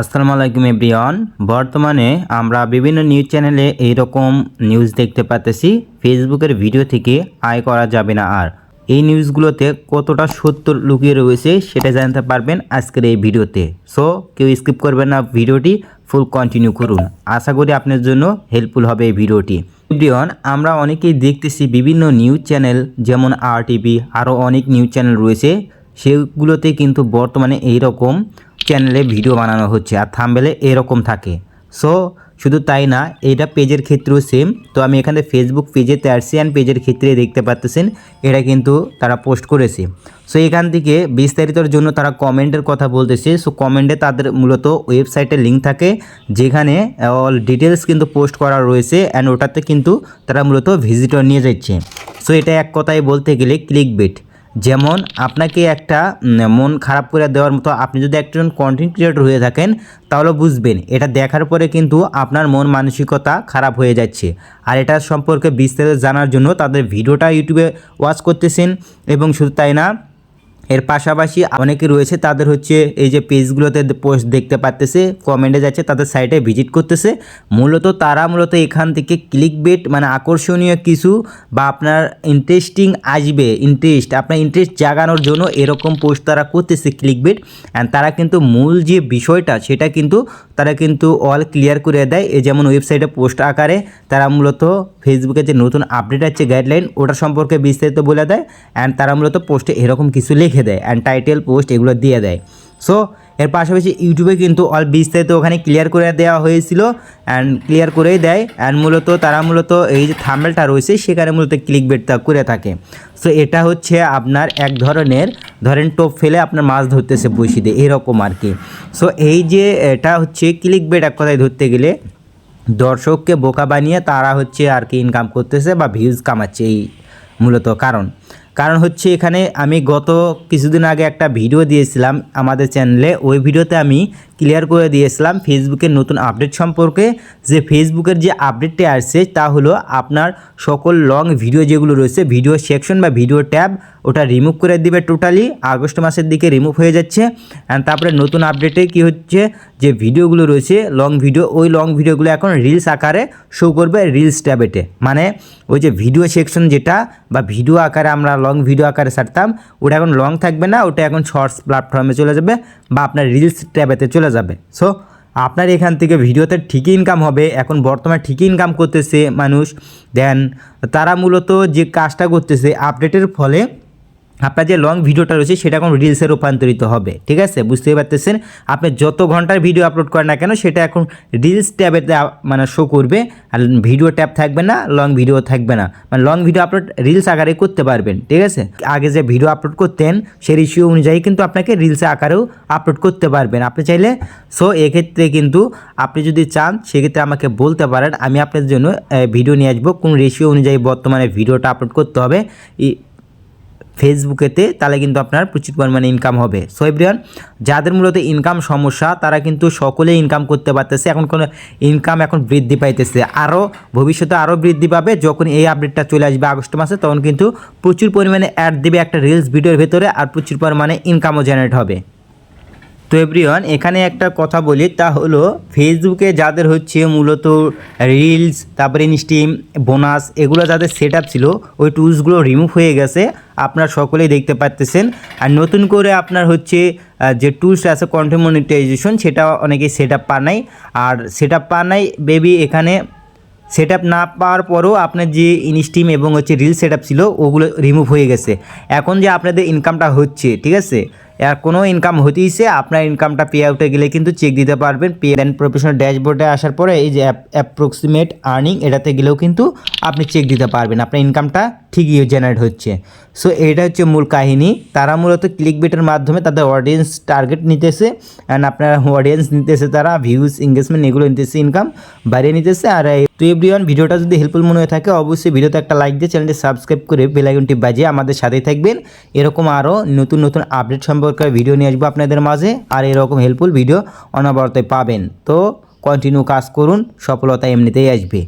আসসালামু আলাইকুম এভরিওয়ান। বর্তমানে আমরা বিভিন্ন নিউজ চ্যানেলে এইরকম নিউজ দেখতে পাচ্তেছি। ফেসবুকের ভিডিও থেকে আয় করা যাবে না আর। এই নিউজগুলোতে কতটা সত্য লুকিয়ে রয়েছে সেটা জানতে পারবেন আজকের এই ভিডিওতে। সো, কেউ স্কিপ করবেন না ভিডিওটি, ফুল কন্টিনিউ করুন। আশা করি আপনার জন্য হেল্পফুল হবে এই ভিডিওটি। এভরিওয়ান, আমরা অনেকেই দেখতেছি বিভিন্ন নিউজ চ্যানেল, যেমন আর টিভি আরও অনেক নিউজ চ্যানেল রয়েছে। সেগুলোতে কিন্তু বর্তমানে এই রকম চ্যানেলে ভিডিও বানানো হচ্ছে আর থামবেলে এরকম থাকে। সো শুধু তাই না, এটা পেজের ক্ষেত্রেও সেম তো আমি এখানে ফেসবুক পেজে তার্সিয়ান পেজের ক্ষেত্রে দেখতে পাচ্তেছেন এটা কিন্তু তারা পোস্ট করেছে। সো এখান থেকে বিস্তারিতর জন্য তারা কমেন্টের কথা বলতেছে। সো কমেন্টে তাদের মূলত ওয়েবসাইটের লিঙ্ক থাকে, যেখানে অল ডিটেলস কিন্তু পোস্ট করা রয়েছে অ্যান্ড ওটাতে কিন্তু তারা মূলত ভিজিটর নিয়ে যাচ্ছে। সো এটা এক কথায় বলতে গেলে ক্লিক বেট যেমন আপনাকে একটা মন খারাপ করে দেওয়ার মতো আপনি যদি একজন কন্টেন্ট ক্রিয়েটর হয়ে থাকেন, তাহলে বুঝবেন এটা দেখার পরে কিন্তু আপনার মন মানসিকতা খারাপ হয়ে যাচ্ছে। আর এটা সম্পর্কে বিস্তারিত জানার জন্য তাদের ভিডিওটা ইউটিউবে ওয়াচ করতেছেন এবং শুধু তাই না এর পাশাপাশি অনেকে রয়েছে, তাদের হচ্ছে এই যে পেজগুলোতে পোস্ট দেখতে পারতেছে কমেন্টে যাচ্ছে, তাদের সাইটে ভিজিট করতেছে। মূলত তারা মূলত এখান থেকে ক্লিক বেট মানে আকর্ষণীয় কিছু বা আপনার ইন্টারেস্টিং আসবে ইন্টারেস্ট আপনার ইন্টারেস্ট জাগানোর জন্য এরকম পোস্ট তারা করতেছে ক্লিক বেট অ্যান্ড তারা কিন্তু মূল যে বিষয়টা, সেটা কিন্তু তারা কিন্তু অল ক্লিয়ার করে দেয়। যেমন ওয়েবসাইটে পোস্ট আকারে তারা মূলত ফেসবুকে যে নতুন আপডেট আছে গাইডলাইন ওটা সম্পর্কে বিস্তারিত বলে দেয় অ্যান্ড তারা মূলত পোস্টে এরকম কিছু লিখে দেয় অ্যান্ড টাইটেল পোস্ট এগুলো দিয়ে দেয়। সো এর পাশাপাশি ইউটিউবে কিন্তু অল বিস্তারিত ওখানে ক্লিয়ার করে দেওয়া হয়েছিল অ্যান্ড ক্লিয়ার করেই দেয় অ্যান্ড মূলত তারা মূলত এই যে থাম্বেলটা রয়েছে সেখানে মূলত ক্লিক বেটটা করে থাকে। সো এটা হচ্ছে আপনার এক ধরনের, ধরেন টোপ ফেলে আপনার মাছ ধরতেছে বসিতে এরকম আর কি। সো এই যে এটা হচ্ছে ক্লিক বেট এক কথায় ধরতে গেলে দর্শককে বোকা বানিয়ে তারা হচ্ছে আর কি ইনকাম করতেছে বা ভিউজ কামাচ্ছে এই মূলত কারণ। কারণ হচ্ছে এখানে আমি গত কিছুদিন আগে একটা ভিডিও দিয়েছিলাম আমাদের চ্যানেলে। ওই ভিডিওতে আমি ক্লিয়ার করে দিয়েছিলাম ফেসবুকের নতুন আপডেট সম্পর্কে। যে ফেসবুকের যে আপডেটটি আসছে তা হলো আপনার সকল লং ভিডিও যেগুলো রয়েছে, ভিডিও সেকশন বা ভিডিও ট্যাব, ওটা রিমুভ করে দিবে টোটালি। আগস্ট মাসের দিকে রিমুভ হয়ে যাচ্ছে। অ্যান্ড তারপরে নতুন আপডেটে কি হচ্ছে, যে ভিডিওগুলো রয়েছে, লং ভিডিও, ওই লং ভিডিওগুলো এখন রিলস আকারে শো করবে রিলস ট্যাবেটে। মানে ওই যে ভিডিও সেকশন যেটা বা ভিডিও আকারে আমরা লং ভিডিও আকারে ছাড়তাম, ওটা এখন লং থাকবে না, ওটা এখন শর্টস প্ল্যাটফর্মে চলে যাবে বা আপনার রিলস ট্যাবেতে চলে যাবে। সো আপনার এখান থেকে ভিডিওতে ঠিকই ইনকাম হবে, এখন বর্তমানে ঠিকই ইনকাম করতেছে মানুষ। দেন তারা মূলত যে কাজটা করতেছে আপডেটের ফলে আপনার যে লং ভিডিওটা রয়েছে, সেটা এখন রিলসে রূপান্তরিত হবে। ঠিক আছে? বুঝতেই পারতেছেন? আপনি যত ঘণ্টার ভিডিও আপলোড করেন না কেন, সেটা এখন রিলস ট্যাবেতে আ- মানে শো করবে। আর ভিডিও ট্যাব থাকবে না লং ভিডিও থাকবে না। মানে লং ভিডিও আপলোড রিলস আকারে করতে পারবেন। ঠিক আছে? আগে যে ভিডিও আপলোড করতেন, সেই রেশিও অনুযায়ী কিন্তু আপনাকে রিলস আকারেও আপলোড করতে পারবেন। আপনি চাইলে সো এক্ষেত্রে কিন্তু আপনি যদি চান, সেক্ষেত্রে আমাকে বলতে পারেন। আমি আপনার জন্য ভিডিও নিয়ে আসব। কোন রেশিও অনুযায়ী বর্তমানে ভিডিওটা আপলোড করতে হবে। ফেসবুকেতে তাহলে কিন্তু আপনার প্রচুর পরিমাণে ইনকাম হবে। সো যাদের মূলত ইনকাম সমস্যা, তারা কিন্তু সকলেই ইনকাম করতে পারতেছে। এখন কোনো ইনকাম এখন বৃদ্ধি পাইতেছে। আরও ভবিষ্যতে আরও বৃদ্ধি পাবে। যখন এই আপডেটটা চলে আসবে আগস্ট মাসে, তখন কিন্তু প্রচুর পরিমাণে অ্যাড দেবে একটা রিলস ভিডিওর ভেতরে, আর প্রচুর পরিমাণে ইনকামও জেনারেট হবে। তো এভরিওয়ান, এখানে একটা কথা বলি, তা হলো ফেসবুকে যাদের হচ্ছে মূলত রিলস তারপরে ইনস্টিম বোনাস এগুলো যাদের সেট ছিল, ওই টুলসগুলো রিমুভ হয়ে গেছে, আপনার সকলেই দেখতে পাচ্তেছেন আর নতুন করে আপনার হচ্ছে যে টুলস আছে কন্টেন্ট মনিটাইজেশন সেটা অনেকেই সেট আপ পান নাই। আর সেট আপ নাই বেবি এখানে সেট আপ না পাওয়ার পরও আপনার যে ইনস্টিম এবং হচ্ছে রিল সেট ছিল, ওগুলো রিমুভ হয়ে গেছে। এখন যে আপনাদের ইনকামটা হচ্ছে, ঠিক আছে? আর কোনো ইনকাম হতেইছে আপনার ইনকামটা পে আউটে গেলে কিন্তু চেক দিতে পারবেন। পে অ্যান্ড প্রফেশনাল ড্যাশবোর্ডে আসার পরে এই যে অ্যাপ্রক্সিমেট আর্নিং এটাতে গেলেও কিন্তু আপনি চেক দিতে পারবেন। আপনার ইনকামটা ঠিকই জেনারেট হচ্ছে। সো এটা হচ্ছে মূল কাহিনী। তারা মূলত ক্লিক বেটের মাধ্যমে তাদের অডিয়েন্স টার্গেট নিতেছে অ্যান্ড আপনার অডিয়েন্স নিতেছে তারা ভিউজ এঙ্গেজমেন্ট এগুলো নিতেছে ইনকাম বাড়িয়ে নিতেছে। আর এই- তো এভরিওয়ান ভিডিওটা যদি হেল্পফুল মনে হয়ে থাকে, অবশ্যই ভিডিওতে একটা লাইক দিয়ে চ্যানেলটি সাবস্ক্রাইব করে বেলাইকনটি বাজিয়ে আমাদের সাথেই থাকবেন। এরকম আরও নতুন নতুন আপডেট সম্পর্কে ভিডিও নিয়ে আসব আপনাদের মাঝে, আর এরকম হেল্পফুল ভিডিও অনবরত পাবেন। তো কন্টিনিউ কাজ করুন, সফলতা এমনিতেই আসবে।